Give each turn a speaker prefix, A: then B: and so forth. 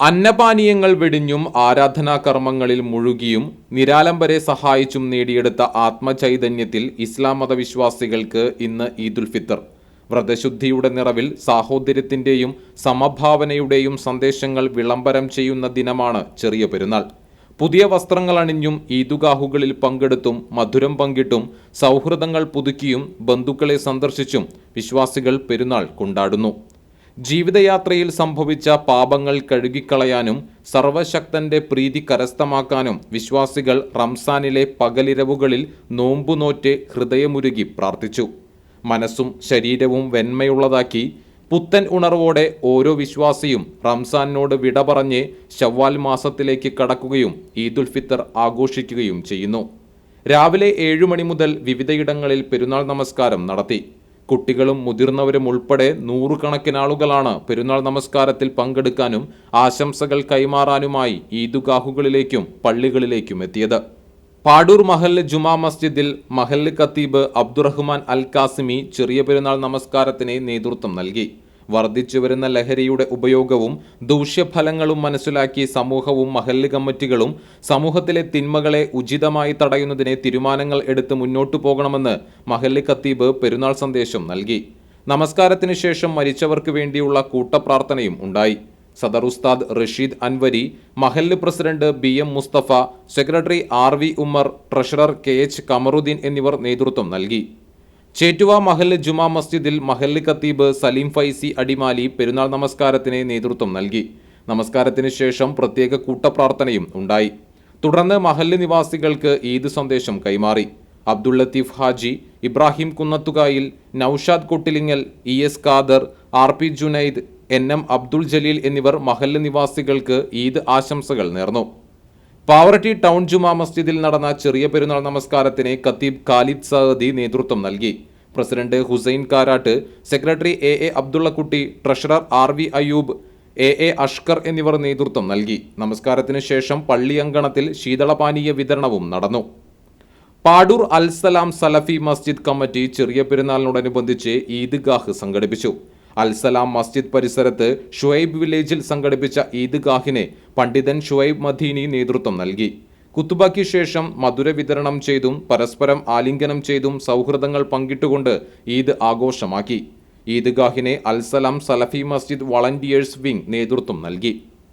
A: അന്നപാനീയങ്ങൾ വെടിഞ്ഞും ആരാധനാ കർമ്മങ്ങളിൽ മുഴുകിയും നിരാലംബരെ സഹായിച്ചും നേടിയെടുത്ത ആത്മചൈതന്യത്തിൽ ഇസ്ലാം മതവിശ്വാസികൾക്ക് ഇന്ന് ഈദുൽ ഫിത്തർ. വ്രതശുദ്ധിയുടെ നിറവിൽ സാഹോദര്യത്തിന്റെയും സമഭാവനയുടെയും സന്ദേശങ്ങൾ വിളംബരം ചെയ്യുന്ന ദിനമാണ് ചെറിയ പെരുന്നാൾ. പുതിയ വസ്ത്രങ്ങൾ അണിഞ്ഞും ഈദുഗാഹുകളിൽ പങ്കെടുത്തും മധുരം പങ്കിട്ടും സൗഹൃദങ്ങൾ പുതുക്കിയും ബന്ധുക്കളെ സന്ദർശിച്ചും വിശ്വാസികൾ പെരുന്നാൾ കൊണ്ടാടുന്നു. ജീവിതയാത്രയിൽ സംഭവിച്ച പാപങ്ങൾ കഴുകിക്കളയാനും സർവശക്തന്റെ പ്രീതി കരസ്ഥമാക്കാനും വിശ്വാസികൾ റംസാനിലെ പകലിരവുകളിൽ നോമ്പുനോറ്റ് ഹൃദയമുരുകി പ്രാർത്ഥിച്ചു. മനസ്സും ശരീരവും വെന്മയുള്ളതാക്കി പുത്തൻ ഉണർവോടെ ഓരോ വിശ്വാസിയും റംസാനോട് വിട പറഞ്ഞ് ശവ്വാൽ മാസത്തിലേക്ക് കടക്കുകയും ഈദുൽ ഫിത്തർ ആഘോഷിക്കുകയും ചെയ്യുന്നു. രാവിലെ ഏഴു മണി മുതൽ വിവിധയിടങ്ങളിൽ പെരുന്നാൾ നമസ്കാരം നടത്തി. കുട്ടികളും മുതിർന്നവരും ഉൾപ്പെടെ നൂറുകണക്കിന് ആളുകളാണ് പെരുന്നാൾ നമസ്കാരത്തിൽ പങ്കെടുക്കാനും ആശംസകൾ കൈമാറാനുമായി ഈദുഗാഹുകളിലേക്കും പള്ളികളിലേക്കും എത്തിയത്. പാടൂർ മഹല്ല് ജുമാ മസ്ജിദിൽ മഹല്ല് ഖത്തീബ് അബ്ദുറഹ്മാൻ അൽ കാസിമി ചെറിയ പെരുന്നാൾ നമസ്കാരത്തിന് നേതൃത്വം നൽകി. വർദ്ധിച്ചു വരുന്ന ലഹരിയുടെ ഉപയോഗവും ദൂഷ്യഫലങ്ങളും മനസ്സിലാക്കി സമൂഹവും മഹല്ല് കമ്മിറ്റികളും സമൂഹത്തിലെ തിന്മകളെ ഉചിതമായി തടയുന്നതിന് തീരുമാനങ്ങൾ എടുത്ത് മുന്നോട്ടു പോകണമെന്ന് മഹല്ല് ഖത്തീബ് പെരുന്നാൾ സന്ദേശം നൽകി. നമസ്കാരത്തിന് ശേഷം മരിച്ചവർക്ക് വേണ്ടിയുള്ള കൂട്ടപ്രാർത്ഥനയും ഉണ്ടായി. സദർ ഉസ്താദ് റഷീദ് അൻവരി മഹല്ല് president B M Mustafa secretary R V Ummer treasurer K H Kamaruddin എന്നിവർ നേതൃത്വം നൽകി. ചേറ്റുവ മഹല്ല് ജുമാ മസ്ജിദിൽ മഹല്ല് ഖത്തീബ് സലീം ഫൈസി അടിമാലി പെരുന്നാൾ നമസ്കാരത്തിന് നേതൃത്വം നൽകി. നമസ്കാരത്തിന് ശേഷം പ്രത്യേക കൂട്ടപ്രാർത്ഥനയും ഉണ്ടായി. തുടർന്ന് മഹല്ല് നിവാസികൾക്ക് ഈദ് സന്ദേശം കൈമാറി. Abdul Latheef Haji Ibrahim Kunnathukayil Noushad Kottilingal E S Khader R P Junaid N M Abdul Jaleel എന്നിവർ മഹല്ല് നിവാസികൾക്ക് ഈദ് ആശംസകൾ നേർന്നു. പാവറട്ടി ടൗൺ ജുമാ മസ്ജിദിൽ നടന്ന ചെറിയ പെരുന്നാൾ നമസ്കാരത്തിന് ഖത്തീബ് ഖാലിദ് സഹദി നേതൃത്വം നൽകി. President Hussain Karat secretary A A Abdullakutty treasurer R V Ayub A A Ashkar എന്നിവർ നേതൃത്വം നൽകി. നമസ്കാരത്തിന് ശേഷം പള്ളി അങ്കണത്തിൽ ശീതളപാനീയ വിതരണവും നടന്നു. പാടൂർ അൽസലാം സലഫി മസ്ജിദ് കമ്മിറ്റി ചെറിയ പെരുന്നാളിനോടനുബന്ധിച്ച് ഈദ്ഗാഹ് സംഘടിപ്പിച്ചു. അൽസലാം മസ്ജിദ് പരിസരത്ത് ഷുഐബ് വില്ലേജിൽ സംഘടിപ്പിച്ച ഈദ്ഗാഹിനെ പണ്ഡിതൻ ഷുഐബ് മദീനി നേതൃത്വം നൽകി. കുത്തുബയ്ക്ക് ശേഷം മധുര വിതരണം ചെയ്തും പരസ്പരം ആലിംഗനം ചെയ്തും സൗഹൃദങ്ങൾ പങ്കിട്ടുകൊണ്ട് ഈദ് ആഘോഷമാക്കി. ഈദ്ഗാഹിനെ അൽസലാം സലഫി മസ്ജിദ് വളണ്ടിയേഴ്സ് വിംഗ് നേതൃത്വം നൽകി.